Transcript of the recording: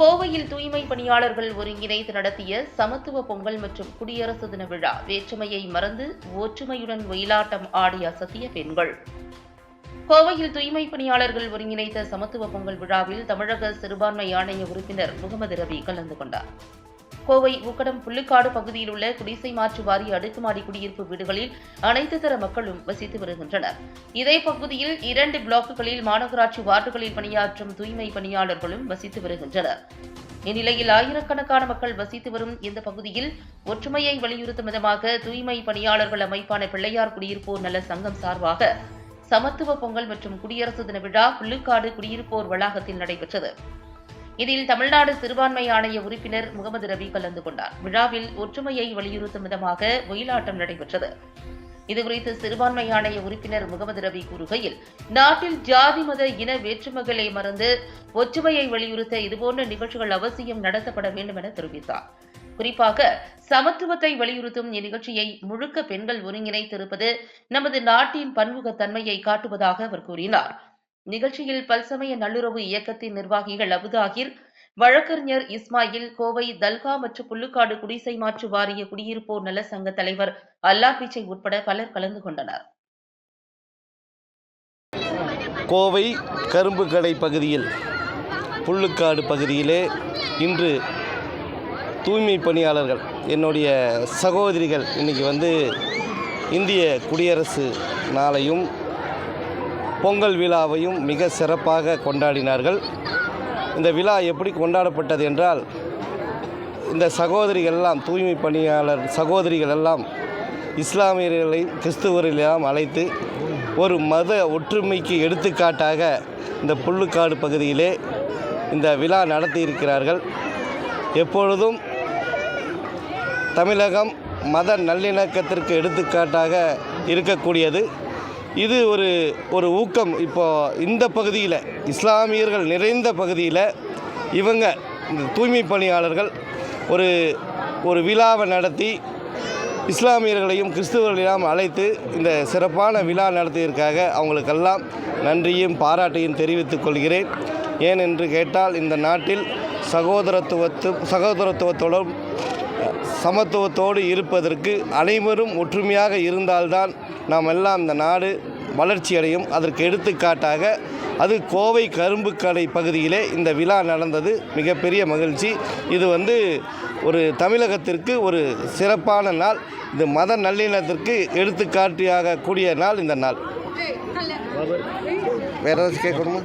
கோவையில் தூய்மை பணியாளர்கள் ஒருங்கிணைத்து நடத்திய சமத்துவ பொங்கல் மற்றும் குடியரசு தின விழா வேற்றுமையை மறந்து ஒற்றுமையுடன் ஒயிலாட்டம் ஆடிய அசத்திய பெண்கள். கோவையில் தூய்மை பணியாளர்கள் ஒருங்கிணைத்த சமத்துவ பொங்கல் விழாவில் தமிழக சிறுபான்மை ஆணைய உறுப்பினர் முகமது ரவி கலந்து கொண்டார். கோவை உக்கடம் புள்ளிக்காடு பகுதியில் உள்ள குடிசை மாற்று வாரிய அடுக்குமாடி குடியிருப்பு வீடுகளில் அனைத்து தர மக்களும் வசித்து வருகின்றனர். இதே பகுதியில் இரண்டு பிளாக்குகளில் மாநகராட்சி வார்டுகளில் பணியாற்றும் தூய்மை பணியாளர்களும் வசித்து வருகின்றனர். இந்நிலையில் ஆயிரக்கணக்கான மக்கள் வசித்து வரும் இந்த பகுதியில் ஒற்றுமையை வலியுறுத்தும் விதமாக தூய்மை பணியாளர்கள் அமைப்பான பிள்ளையார் குடியிருப்போர் நல சங்கம் சார்பாக சமத்துவ பொங்கல் மற்றும் குடியரசு தின விழா புள்ளிக்காடு குடியிருப்போர் வளாகத்தில் நடைபெற்றது. இதில் தமிழ்நாடு சிறுபான்மை ஆணைய உறுப்பினர் முகமது ரவி கலந்து கொண்டார். விழாவில் ஒற்றுமையை வலியுறுத்தும் விதமாக ஒயிலாட்டம் நடைபெற்றது. இதுகுறித்து சிறுபான்மை ஆணைய உறுப்பினர் முகமது ரவி கூறுகையில் நாட்டில் ஜாதி மத இன வேற்றுமைகளை மறந்து ஒற்றுமையை வலியுறுத்த இதுபோன்ற நிகழ்ச்சிகள் அவசியம் நடத்தப்பட வேண்டும் என தெரிவித்தார். குறிப்பாக சமத்துவத்தை வலியுறுத்தும் இந்நிகழ்ச்சியை முழுக்க பெண்கள் ஒருங்கிணைத்திருப்பது நமது நாட்டின் பன்முகத்தன்மையை காட்டுவதாக அவர் கூறினார். நிகழ்ச்சியில் பல்சமய நல்லுறவு இயக்கத்தின் நிர்வாகிகள் அபுதாகிர் வழக்கறிஞர் இஸ்மாயில் கோவை தல்கா மற்றும் புல்லுக்காடு குடிசை மாற்று வாரிய குடியிருப்போர் நல சங்க தலைவர் அல்லா பிச்சை உட்பட பலர் கலந்து கொண்டனர். கோவை கரும்பு கடை பகுதியில் புல்லுக்காடு பகுதியிலே இன்று தூய்மை பணியாளர்கள் என்னுடைய சகோதரிகள் இன்றைக்கி வந்து இந்திய குடியரசு நாளையும் பொங்கல் விழாவையும் மிக சிறப்பாக கொண்டாடினார்கள். இந்த விழா எப்படி கொண்டாடப்பட்டது என்றால் இந்த சகோதரிகள் எல்லாம் தூய்மை பணியாளர் சகோதரிகள் எல்லாம் இஸ்லாமியர்களை கிறிஸ்துவர்களெல்லாம் அழைத்து ஒரு மத ஒற்றுமைக்கு எடுத்துக்காட்டாக இந்த புல்லுக்காடு பகுதியிலே இந்த விழா நடத்தியிருக்கிறார்கள். எப்பொழுதும் தமிழகம் மத நல்லிணக்கத்திற்கு எடுத்துக்காட்டாக இருக்கக்கூடியது. இது ஒரு ஒரு ஊக்கம். இப்போ இந்த பகுதியில் இஸ்லாமியர்கள் நிறைந்த பகுதியில் இவங்க இந்த தூய்மை பணியாளர்கள் ஒரு ஒரு விழாவை நடத்தி இஸ்லாமியர்களையும் கிறிஸ்துவர்களையும் அழைத்து இந்த சிறப்பான விழா நடத்தியதற்காக அவங்களுக்கெல்லாம் நன்றியும் பாராட்டையும் தெரிவித்துக் கொள்கிறேன். ஏனென்று கேட்டால் இந்த நாட்டில் சகோதரத்துவத்து சகோதரத்துவத்தோடும் சமத்துவத்தோடு இருப்பதற்கு அனைவரும் ஒற்றுமையாக இருந்தால்தான் நாம் எல்லாம் இந்த நாடு வளர்ச்சி அடையும் அதற்கு எடுத்துக்காட்டாக அது கோவை கரும்பு கடை பகுதியிலே இந்த விழா நடந்தது. மிகப்பெரிய மகிழ்ச்சி. இது வந்து ஒரு தமிழகத்திற்கு ஒரு சிறப்பான நாள். இது மத நல்லிணத்திற்கு எடுத்துக்காட்டியாக கூடிய நாள் இந்த நாள். வேறு ஏதாச்சும் கேட்கணுமா?